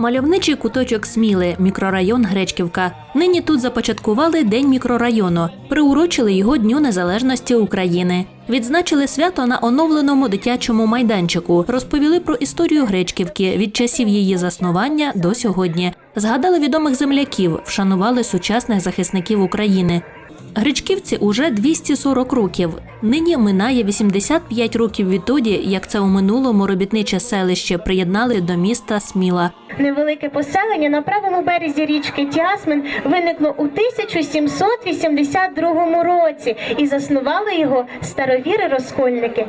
Мальовничий куточок Сміли, мікрорайон Гречківка. Нині тут започаткували День мікрорайону, приурочили його Дню Незалежності України. Відзначили свято на оновленому дитячому майданчику, розповіли про історію Гречківки від часів її заснування до сьогодні. Згадали відомих земляків, вшанували сучасних захисників України. Гречківці уже 240 років. Нині минає 85 років відтоді, як це у минулому робітниче селище приєднали до міста Сміла. Невелике поселення на правому березі річки Тясмин виникло у 1782 році і заснували його старовіри розкольники.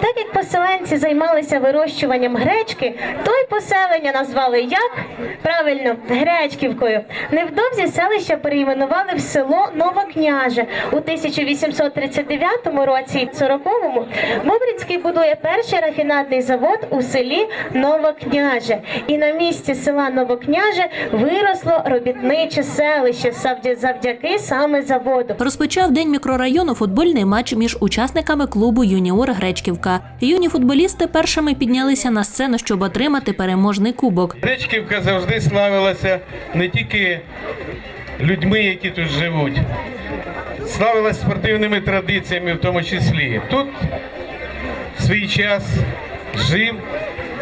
Так як поселенці займалися вирощуванням гречки, то й поселення назвали як правильно Гречківкою. Невдовзі селище перейменували в село Новокняже у 1839 році. і 40-му Бобринський будує перший рафінадний завод у селі Новокняже. І на місці села Новокняже виросло робітниче селище завдя- завдяки саме заводу. Розпочав день мікрорайону футбольний матч між учасниками клубу Юніор Гречківка. Юні футболісти першими піднялися на сцену, щоб отримати переможний кубок. Гречківка завжди славилася не тільки людьми, які тут живуть, славилась спортивними традиціями в тому числі. Тут свій час жив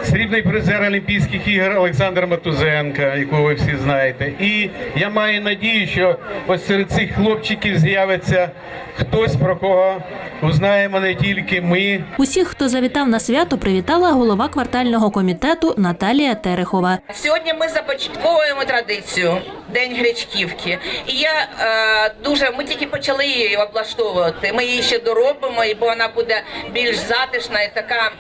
срібний призер Олімпійських ігор Олександр Матузенко, якого ви всі знаєте. І я маю надію, що ось серед цих хлопчиків з'явиться хтось, про кого узнаємо не тільки ми, Усіх, хто завітав на свято, привітала голова квартального комітету Наталія Терехова. Сьогодні ми започатковуємо традицію День Гречківки. І я е, дуже ми тільки почали її облаштовувати. Ми її ще доробимо, і бо вона буде більш затишна і така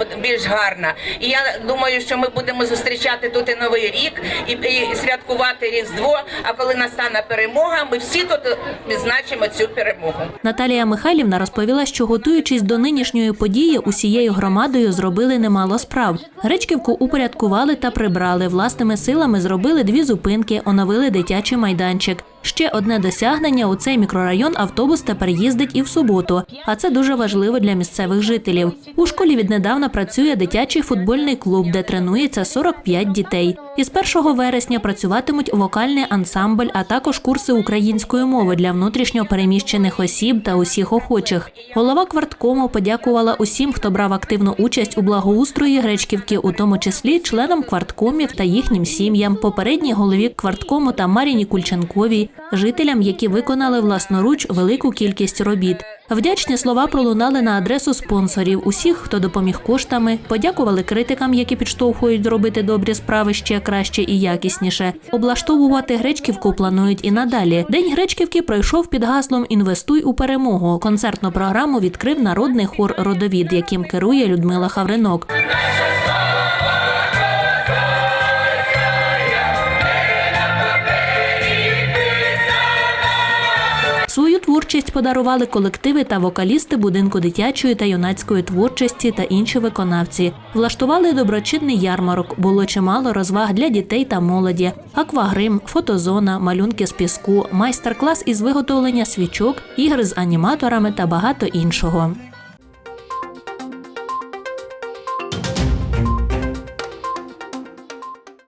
б- більш гарна. І я думаю, що ми будемо зустрічати тут і новий рік, і, і святкувати Різдво. А коли настане перемога, ми всі тут відзначимо цю перемогу. Наталія Михайлівна розповіла, що готуючись до нинішньої події, усією громадою зробили немало справ. Гречківку упорядкували та прибрали. Власними силами зробили дві зупинки, оновили дитячий майданчик. Ще одне досягнення у цей мікрорайон автобус тепер їздить і в суботу, а це дуже важливо для місцевих жителів. У школі віднедавна працює дитячий футбольний клуб, де тренується 45 дітей. Із 1 вересня працюватимуть вокальний ансамбль, а також курси української мови для внутрішньо переміщених осіб та усіх охочих. Голова кварткому подякувала усім, хто брав активну участь у благоустрої Гречківки, у тому числі членам кварткомів та їхнім сім'ям, попередній голові кварткому та Маріні Кульченковій, жителям, які виконали власноруч велику кількість робіт. Вдячні слова пролунали на адресу спонсорів, усіх, хто допоміг коштами, подякували критикам, які підштовхують робити добрі справи ще краще і якісніше. Облаштовувати Гречківку планують і надалі. День Гречківки пройшов під гаслом Інвестуй у перемогу. Концертну програму відкрив народний хор Родовід, яким керує Людмила Хавринок. Творчість подарували колективи та вокалісти будинку дитячої та юнацької творчості та інші виконавці. Влаштували доброчинний ярмарок. Було чимало розваг для дітей та молоді: аквагрим, фотозона, малюнки з піску, майстер-клас із виготовлення свічок, ігри з аніматорами та багато іншого.